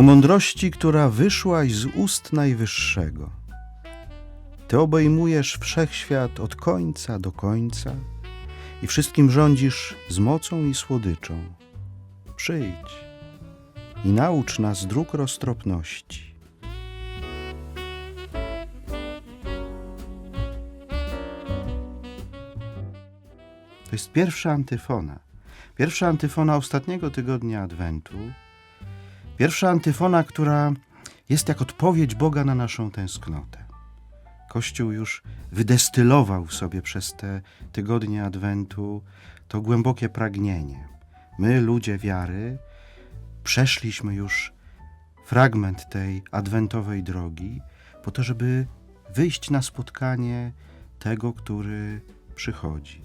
o mądrości, która wyszłaś z ust Najwyższego. Ty obejmujesz wszechświat od końca do końca i wszystkim rządzisz z mocą i słodyczą. Przyjdź i naucz nas dróg roztropności. To jest pierwsza antyfona. Pierwsza antyfona ostatniego tygodnia Adwentu. Pierwsza antyfona, która jest jak odpowiedź Boga na naszą tęsknotę. Kościół już wydestylował w sobie przez te tygodnie Adwentu to głębokie pragnienie. My, ludzie wiary, przeszliśmy już fragment tej adwentowej drogi po to, żeby wyjść na spotkanie tego, który przychodzi.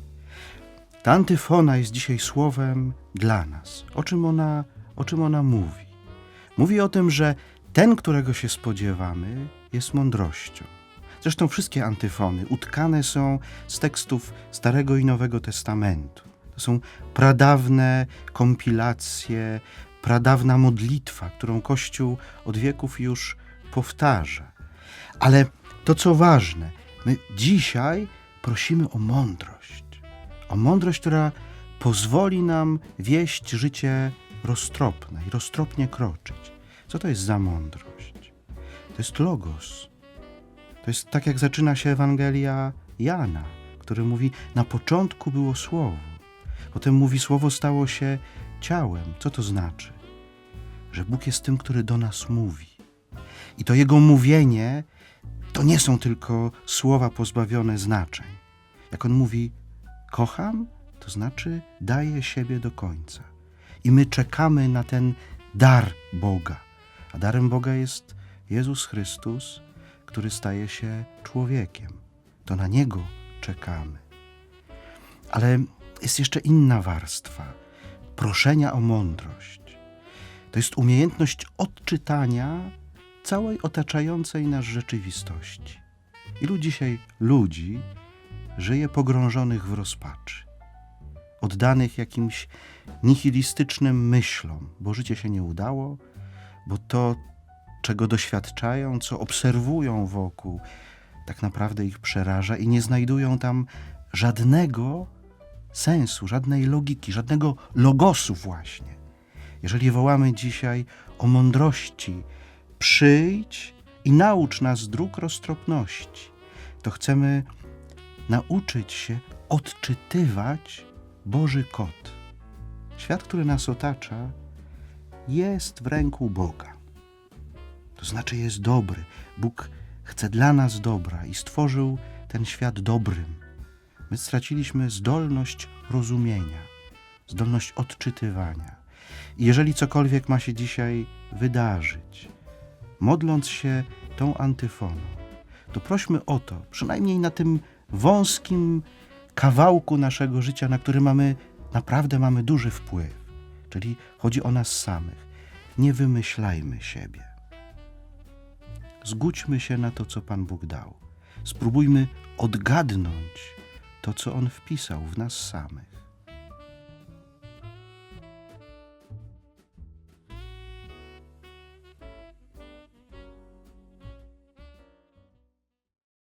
Ta antyfona jest dzisiaj słowem dla nas. O czym ona, o czym ona mówi? Mówi o tym, że ten, którego się spodziewamy, jest mądrością. Zresztą wszystkie antyfony utkane są z tekstów Starego i Nowego Testamentu. To są pradawne kompilacje, pradawna modlitwa, którą Kościół od wieków już powtarza. Ale to, co ważne, my dzisiaj prosimy o mądrość. O mądrość, która pozwoli nam wieść życie roztropne i roztropnie kroczyć. Co to jest za mądrość? To jest logos. To jest tak, jak zaczyna się Ewangelia Jana, który mówi: Na początku było słowo. Potem mówi: Słowo stało się ciałem. Co to znaczy? Że Bóg jest tym, który do nas mówi. I to jego mówienie to nie są tylko słowa pozbawione znaczeń. Jak on mówi: Kocham, to znaczy daję siebie do końca. I my czekamy na ten dar Boga. A darem Boga jest Jezus Chrystus, który staje się człowiekiem. To na Niego czekamy. Ale jest jeszcze inna warstwa proszenia o mądrość. To jest umiejętność odczytania całej otaczającej nas rzeczywistości. Ilu dzisiaj ludzi żyje pogrążonych w rozpaczy, oddanych jakimś nihilistycznym myślom, bo życie się nie udało, bo to, czego doświadczają, co obserwują wokół, tak naprawdę ich przeraża i nie znajdują tam żadnego sensu, żadnej logiki, żadnego logosu właśnie. Jeżeli wołamy dzisiaj o mądrości, przyjdź i naucz nas dróg roztropności, to chcemy nauczyć się odczytywać Boży kod. Świat, który nas otacza, jest w ręku Boga. To znaczy jest dobry. Bóg chce dla nas dobra i stworzył ten świat dobrym. My straciliśmy zdolność rozumienia, zdolność odczytywania. I jeżeli cokolwiek ma się dzisiaj wydarzyć, modląc się tą antyfoną, to prośmy o to, przynajmniej na tym wąskim kawałku naszego życia, na który mamy naprawdę mamy duży wpływ, czyli chodzi o nas samych. Nie wymyślajmy siebie. Zgódźmy się na to, co Pan Bóg dał. Spróbujmy odgadnąć to, co On wpisał w nas samych.